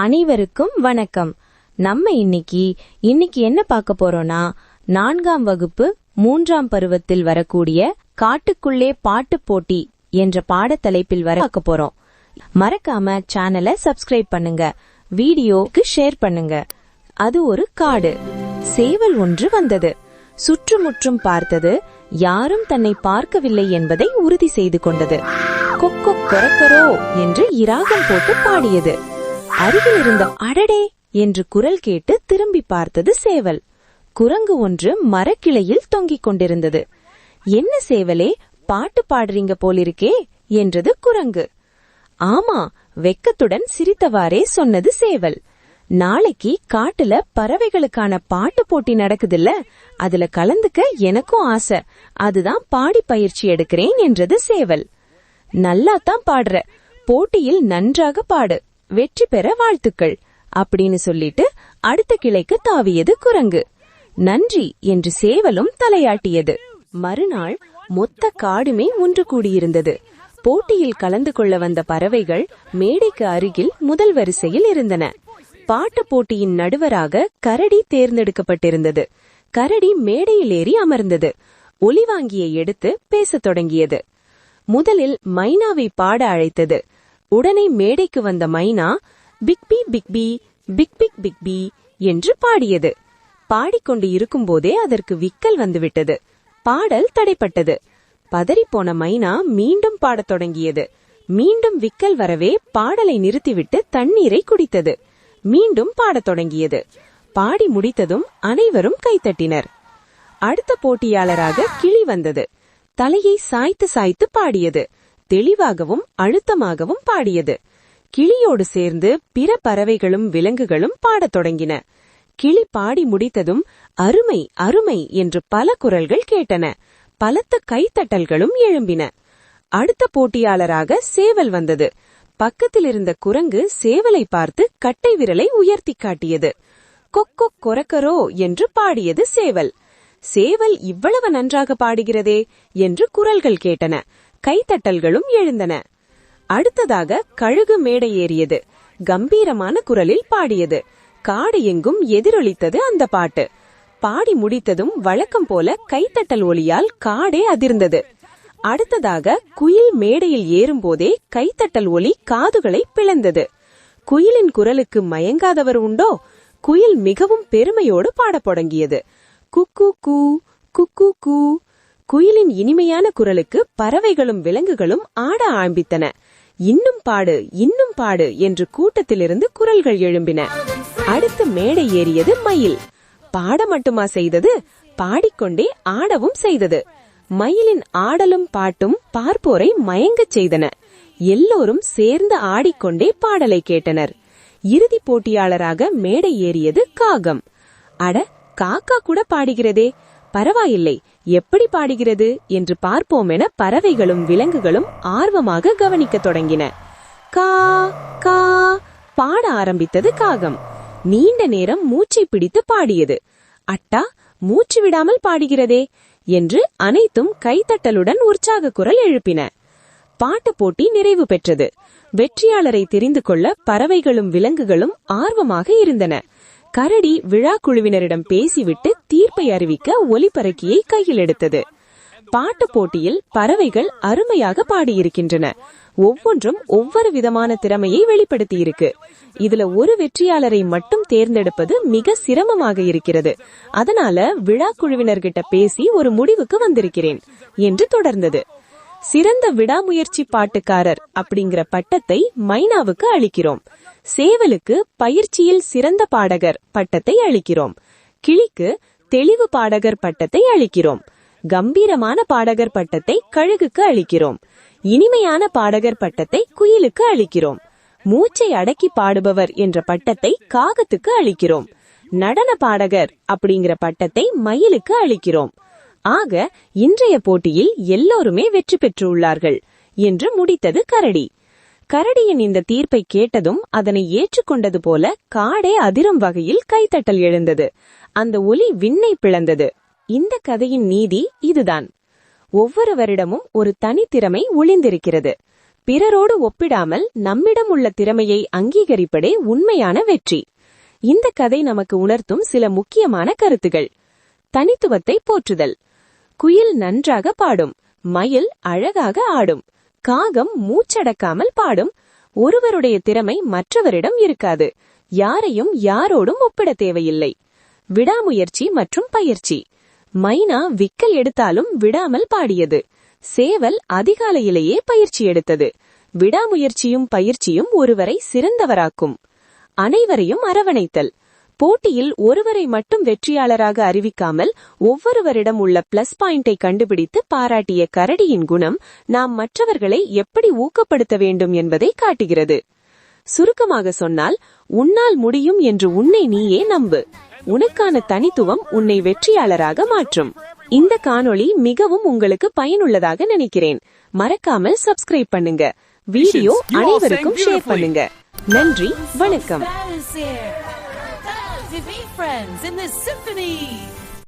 அனைவருக்கும் வணக்கம். நம்ம இன்னைக்கு இன்னைக்கு என்ன பார்க்க போறோம்னா நான்காம் வகுப்பு மூன்றாம் பருவத்தில் வரக்கூடிய காட்டுக்குள்ளே பாட்டு போட்டி என்ற பாடத்தலைப்பில் வர பார்க்க போறோம். மறக்காம சேனலை சப்ஸ்கிரைப் பண்ணுங்க. வீடியோக்கு ஷேர் பண்ணுங்க. அது ஒரு காடு. சேவல் ஒன்று வந்தது. சுற்றுமுற்றும் பார்த்தது யாரும் தன்னை பார்க்கவில்லை என்பதை உறுதி செய்து கொண்டது. கொக்கோ கொரக்கரோ என்று இராகம் போட்டு பாடியது. அருகில் இருந்த அடடே என்று குரல் கேட்டு திரும்பி பார்த்தது சேவல். குரங்கு ஒன்று மரக்கிளையில் தொங்கிக் கொண்டிருந்தது. என்ன சேவலே பாட்டு பாடுறீங்க போலிருக்கே என்றது குரங்கு. ஆமா வெக்கத்துடன் சிரித்தவாறே சொன்னது சேவல். நாளைக்கு காட்டுல பறவைகளுக்கான பாட்டு போட்டி நடக்குதுல்ல அதுல கலந்துக்க எனக்கும் ஆசை. அதுதான் பாடி பயிற்சி எடுக்கிறேன் என்றது சேவல். நல்லாத்தான் பாடுற. போட்டியில் நன்றாக பாடு. வெற்றி பெற வாழ்த்துக்கள் அப்படின்னு சொல்லிட்டு அடுத்த கிளைக்கு தாவியது குரங்கு. நன்றி என்று சேவலும் தலையாட்டியது. மறுநாள் மொத்த காடுமே ஒன்று கூடியிருந்தது. போட்டியில் கலந்து கொள்ள வந்த பறவைகள் மேடைக்கு அருகில் முதல் வரிசையில் இருந்தன. பாட்டு போட்டியின் நடுவராக கரடி தேர்ந்தெடுக்கப்பட்டிருந்தது. கரடி மேடையில் ஏறி அமர்ந்தது. ஒலிவாங்கியை எடுத்து பேசத் தொடங்கியது. முதலில் மைனாவை பாட அழைத்தது. உடனே மேடைக்கு வந்த மைனா பிக்பி பிக்பி பிக் பிக் பிக்பி என்று பாடியது. பாடிக்கொண்டு இருக்கும்போதே அதற்கு விக்கல் வந்துவிட்டது. பாடல் தடைப்பட்டது. பதறிப்போன மைனா மீண்டும் பாடத் தொடங்கியது. மீண்டும் விக்கல் வரவே பாடலை நிறுத்திவிட்டு தண்ணீரை குடித்தது. மீண்டும் பாடத் தொடங்கியது. பாடி முடித்ததும் அனைவரும் கைத்தட்டினர். அடுத்த போட்டியாளராக கிளி வந்தது. தலையை சாய்த்து சாய்த்து பாடியது. தெளிவாகவும் அழுத்தமாகவும் பாடியது. கிளியோடு சேர்ந்து பிற பறவைகளும் விலங்குகளும் பாடத் தொடங்கின. கிளி பாடி முடித்ததும் அருமை அருமை என்று பல குரல்கள் கேட்டன. பலத்த கைத்தட்டல்களும் எழும்பின. அடுத்த போட்டியாளராக சேவல் வந்தது. பக்கத்தில் இருந்த குரங்கு சேவலை பார்த்து கட்டை விரலை உயர்த்தி காட்டியது. கொக்கோ கொரக்கரோ என்று பாடியது சேவல். சேவல் இவ்வளவு நன்றாக பாடுகிறதே என்று குரல்கள் கேட்டன. கைத்தட்டல்களும் எழுந்தன. அடுத்ததாக கழுகு மேடை ஏறியது. கம்பீரமான குரலில் பாடியது. காடு எங்கும் எதிரொலித்தது அந்த பாட்டு. பாடி முடித்ததும் வழக்கம் போல கைத்தட்டல் ஒலியால் காடே அதிர்ந்தது. அடுத்ததாக குயில் மேடையில் ஏறும்போதே கைத்தட்டல் ஒலி காதுகளை பிளந்தது. குயிலின் குரலுக்கு மயங்காதவர் உண்டோ? குயில் மிகவும் பெருமையோடு பாடத் தொடங்கியது. குக்கு கூ குக்கு கூ. குயிலின் இனிமையான குரலுக்கு பறவைகளும் விலங்குகளும் ஆட ஆரம்பித்தன. இன்னும் பாடு இன்னும் பாடு என்று கூட்டத்திலிருந்து குரல்கள் எழும்பின. அடுத்து மேடை ஏறியது மயில். பாட மட்டுமா செய்தது? பாடிக்கொண்டே ஆடவும் செய்தது. மயிலின் ஆடலும் பாட்டும் பார்ப்போரை மயங்கச் செய்தன. எல்லோரும் சேர்ந்து ஆடிக்கொண்டே பாடலை கேட்டனர். இறுதி போட்டியாளராக மேடை ஏறியது காகம். அட காக்கா கூட பாடுகிறதே. பரவாயில்லை எப்படி பாடுகிறது என்று பார்ப்போம் என பறவைகளும் விலங்குகளும் ஆர்வமாக கவனிக்க தொடங்கின. கா கா பாட ஆரம்பித்தது காகம். நீண்ட நேரம் மூச்சை பிடித்து பாடியது. அட்டா மூச்சு விடாமல் பாடுகிறதே என்று அனைத்தும் கைத்தட்டலுடன் உற்சாக குரல் எழுப்பின. பாட்டு போட்டி நிறைவு பெற்றது. வெற்றியாளரை தெரிந்து கொள்ள பறவைகளும் விலங்குகளும் ஆர்வமாக இருந்தன. கரடி விழா குழுவினரிடம் பேசிவிட்டு தீர்ப்பை அறிவிக்க ஒலிபரக்கியை கையில் எடுத்தது. பாட்டு போட்டியில் பறவைகள் அருமையாக பாடியிருக்கின்றன. ஒவ்வொன்றும் ஒவ்வொரு விதமான திறமையை வெளிப்படுத்தியிருக்கு. இதுல ஒரு வெற்றியாளரை மட்டும் தேர்ந்தெடுப்பது மிக சிரமமாக இருக்கிறது. அதனால விழா குழுவினர்கிட்ட பேசி ஒரு முடிவுக்கு வந்திருக்கிறேன் என்று தொடர்ந்தது. சிறந்த விடாமுயற்சி பாட்டுக்காரர் அப்படிங்கிற பட்டத்தை மைனாவுக்கு அளிக்கிறோம். சேவலுக்கு பயிற்சியில் சிறந்த பாடகர் பட்டத்தை அளிக்கிறோம். கிளிக்கு தெளிவு பாடகர் பட்டத்தை அளிக்கிறோம். கம்பீரமான பாடகர் பட்டத்தை கழுகுக்கு அளிக்கிறோம். இனிமையான பாடகர் பட்டத்தை குயிலுக்கு அளிக்கிறோம். மூச்சை அடக்கி பாடுபவர் என்ற பட்டத்தை காகத்துக்கு அளிக்கிறோம். நடன பாடகர் அப்படிங்கிற பட்டத்தை மயிலுக்கு அளிக்கிறோம். ஆக இன்றைய போட்டியில் எல்லோருமே வெற்றி பெற்றுள்ளார்கள் என்று முடித்தது கரடி. கரடியின் இந்த தீர்ப்பை கேட்டதும் அதனை ஏற்றுக்கொண்டது போல காடே அதிரும் வகையில் கைத்தட்டல் எழுந்தது. அந்த ஒலி விண்ணை பிளந்தது. இந்த கதையின் நீதி இதுதான். ஒவ்வொருவரிடமும் ஒரு தனித்திறமை ஒளிந்திருக்கிறது. பிறரோடு ஒப்பிடாமல் நம்மிடம் உள்ள திறமையை அங்கீகரிப்பதே உண்மையான வெற்றி. இந்த கதை நமக்கு உணர்த்தும் சில முக்கியமான கருத்துகள். தனித்துவத்தை போற்றுதல். குயில் நன்றாக பாடும். மயில் அழகாக ஆடும். காகம் மூச்சடக்காமல் பாடும். ஒருவருடைய திறமை மற்றவரிடம் இருக்காது. யாரையும் யாரோடும் ஒப்பிட தேவையில்லை. விடாமுயற்சி மற்றும் பயிற்சி. மைனா விக்கல் எடுத்தாலும் விடாமல் பாடியது. சேவல் அதிகாலையிலேயே பயிற்சி எடுத்தது. விடாமுயற்சியும் பயிற்சியும் ஒருவரை சிறந்தவராக்கும். அனைவரையும் அரவணைத்தல். போட்டியில் ஒருவரை மட்டும் வெற்றியாளராக அறிவிக்காமல் ஒவ்வொருவரிடம் உள்ள பிளஸ் பாயிண்டை கண்டுபிடித்து பாராட்டிய கரடியின் குணம் நாம் மற்றவர்களை எப்படி ஊக்கப்படுத்த வேண்டும் என்பதை காட்டுகிறது. சுருக்கமாக சொன்னால் உன்னால் முடியும் என்று உன்னை நீயே நம்பு. உனக்கான தனித்துவம் உன்னை வெற்றியாளராக மாற்றும். இந்த காணொளி மிகவும் உங்களுக்கு பயனுள்ளதாக நினைக்கிறேன். மறக்காமல் சப்ஸ்கிரைப் பண்ணுங்க. வீடியோ அனைவருக்கும் ஷேர். பண்ணுங்க. நன்றி. வணக்கம். TV friends in this symphony.